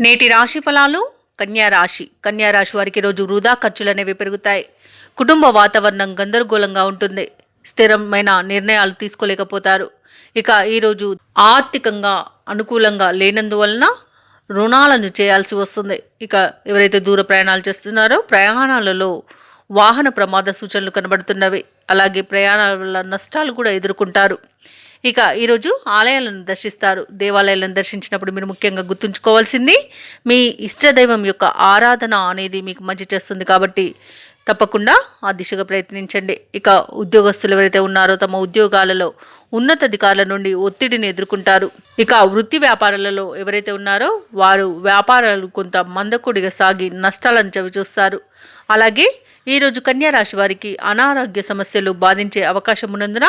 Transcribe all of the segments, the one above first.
నేటి రాశి ఫలాలు? కన్యా రాశి. కన్యా రాశి వారికి రోజు వృధా ఖర్చులు అనేవి పెరుగుతాయి. కుటుంబ వాతావరణం గందరగోళంగా ఉంటుంది. స్థిరమైన నిర్ణయాలు తీసుకోలేకపోతారు. ఇక ఈరోజు ఆర్థికంగా అనుకూలంగా లేనందువలన రుణాలను చేయాల్సి వస్తుంది. ఇక ఎవరైతే దూర ప్రయాణాలు చేస్తున్నారో ప్రయాణాలలో వాహన ప్రమాద సూచనలు కనబడుతున్నవి. అలాగే ప్రయాణాల వల్ల నష్టాలు కూడా ఎదుర్కొంటారు. ఇక ఈరోజు ఆలయాలను దర్శిస్తారు. దేవాలయాలను దర్శించినప్పుడు మీరు ముఖ్యంగా గుర్తుంచుకోవాల్సింది మీ ఇష్టదైవం యొక్క ఆరాధన అనేది మీకు మంచి చేస్తుంది కాబట్టి తప్పకుండా ఆ దిశగా ప్రయత్నించండి. ఇక ఉద్యోగస్తులు ఎవరైతే ఉన్నారో తమ ఉద్యోగాలలో ఉన్నతాధికారుల నుండి ఒత్తిడిని ఎదుర్కొంటారు. ఇక వృత్తి వ్యాపారాలలో ఎవరైతే ఉన్నారో వారు వ్యాపారాలు కొంత మందకొడిగా సాగి నష్టాలను చవిచూస్తారు. అలాగే ఈరోజు కన్యా రాశి వారికి అనారోగ్య సమస్యలు బాధించే అవకాశం ఉన్నందున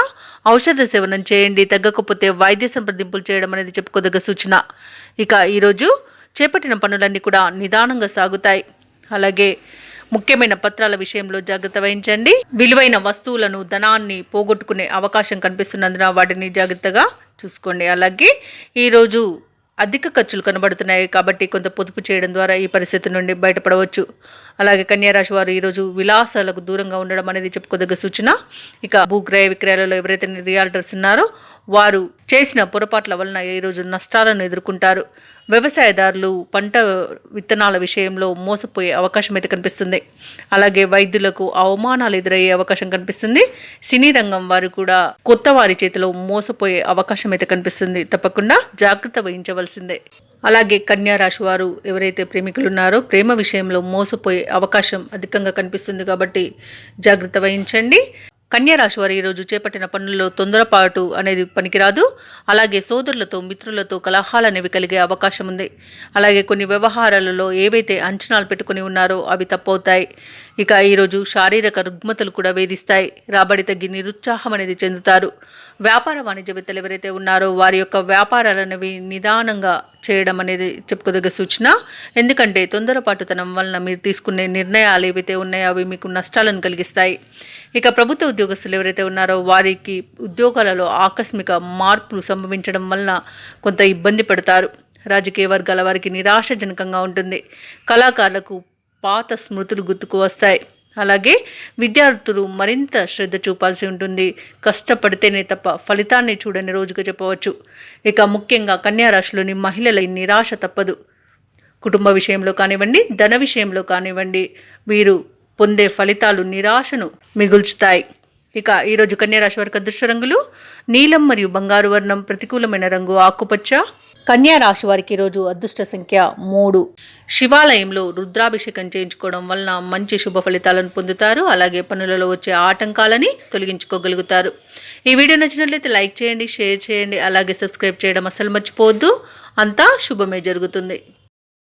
ఔషధ సేవనం చేయండి. తగ్గకపోతే వైద్య సంప్రదింపులు చేయడం అనేది చెప్పుకోదగ్గ సూచన. ఇక ఈరోజు చేపట్టిన పనులన్నీ కూడా నిదానంగా సాగుతాయి. అలాగే ముఖ్యమైన పత్రాల విషయంలో జాగ్రత్త వహించండి. విలువైన వస్తువులను ధనాన్ని పోగొట్టుకునే అవకాశం కనిపిస్తున్నందున వాటిని జాగ్రత్తగా చూసుకోండి. అలాగే ఈరోజు అధిక ఖర్చులు కనబడుతున్నాయి కాబట్టి కొంత పొదుపు చేయడం ద్వారా ఈ పరిస్థితి నుండి బయటపడవచ్చు. అలాగే కన్యారాశి వారు ఈరోజు విలాసాలకు దూరంగా ఉండడం అనేది చెప్పుకోదగ్గ సూచన. ఇక భూక్రయ విక్రయాలలో ఎవరైతే రియాల్టర్స్ ఉన్నారో వారు చేసిన పొరపాట్ల వలన ఈరోజు నష్టాలను ఎదుర్కొంటారు. వ్యవసాయదారులు పంట విత్తనాల విషయంలో మోసపోయే అవకాశం అయితే కనిపిస్తుంది. అలాగే వైద్యులకు అవమానాలు ఎదురయ్యే అవకాశం కనిపిస్తుంది. సినీ రంగం వారు కూడా కొత్త వారి చేతిలో మోసపోయే అవకాశం అయితే కనిపిస్తుంది. తప్పకుండా జాగ్రత్త వహించవలసిందే. అలాగే కన్యా రాశి వారు ఎవరైతే ప్రేమికులు ఉన్నారో ప్రేమ విషయంలో మోసపోయే అవకాశం అధికంగా కనిపిస్తుంది కాబట్టి జాగ్రత్త వహించండి. కన్యారాశి వారు ఈరోజు చేపట్టిన పనుల్లో తొందరపాటు అనేది పనికిరాదు. అలాగే సోదరులతో మిత్రులతో కలహాలు అనేవి కలిగే అవకాశం ఉంది. అలాగే కొన్ని వ్యవహారాలలో ఏవైతే అంచనాలు పెట్టుకుని ఉన్నారో అవి తప్పవుతాయి. ఇక ఈరోజు శారీరక రుగ్మతలు కూడా వేధిస్తాయి. రాబడి తగ్గి నిరుత్సాహం అనేది చెందుతారు. వ్యాపార వాణిజ్యవేత్తలు ఎవరైతే ఉన్నారో వారి యొక్క వ్యాపారాలు అనేవి నిదానంగా చేయడం అనేది చెప్పుకోదగ్గ సూచన. ఎందుకంటే తొందరపాటుతనం వలన మీరు తీసుకునే నిర్ణయాలు ఏవైతే ఉన్నాయో అవి మీకు నష్టాలను కలిగిస్తాయి. ఇక ప్రభుత్వ ఉద్యోగస్తులు ఎవరైతే ఉన్నారో వారికి ఉద్యోగాలలో ఆకస్మిక మార్పులు సంభవించడం వలన కొంత ఇబ్బంది పడతారు. రాజకీయ వర్గాల వారికి నిరాశజనకంగా ఉంటుంది. కళాకారులకు పాత స్మృతులు గుర్తుకు వస్తాయి. అలాగే విద్యార్థులు మరింత శ్రద్ధ చూపాల్సి ఉంటుంది. కష్టపడితేనే తప్ప ఫలితాన్ని చూడని రోజుగా చెప్పవచ్చు. ఇక ముఖ్యంగా కన్యారాశిలోని మహిళల నిరాశ తప్పదు. కుటుంబ విషయంలో కానివ్వండి ధన విషయంలో కానివ్వండి వీరు పొందే ఫలితాలు నిరాశను మిగుల్చుతాయి. ఇక ఈరోజు కన్యారాశి వారికి అదృష్ట రంగులు నీలం మరియు బంగారు వర్ణం ప్రతికూలమైన రంగు ఆకుపచ్చ కన్యా రాశి వారికి ఈరోజు అదృష్ట సంఖ్య మూడు. శివాలయంలో రుద్రాభిషేకం చేయించుకోవడం వలన మంచి శుభ ఫలితాలను పొందుతారు. అలాగే పనులలో వచ్చే ఆటంకాలని తొలగించుకోగలుగుతారు. ఈ వీడియో నచ్చినట్లయితే లైక్ చేయండి షేర్ చేయండి అలాగే సబ్స్క్రైబ్ చేయడం అసలు మర్చిపోవద్దు. అంతా శుభమే జరుగుతుంది.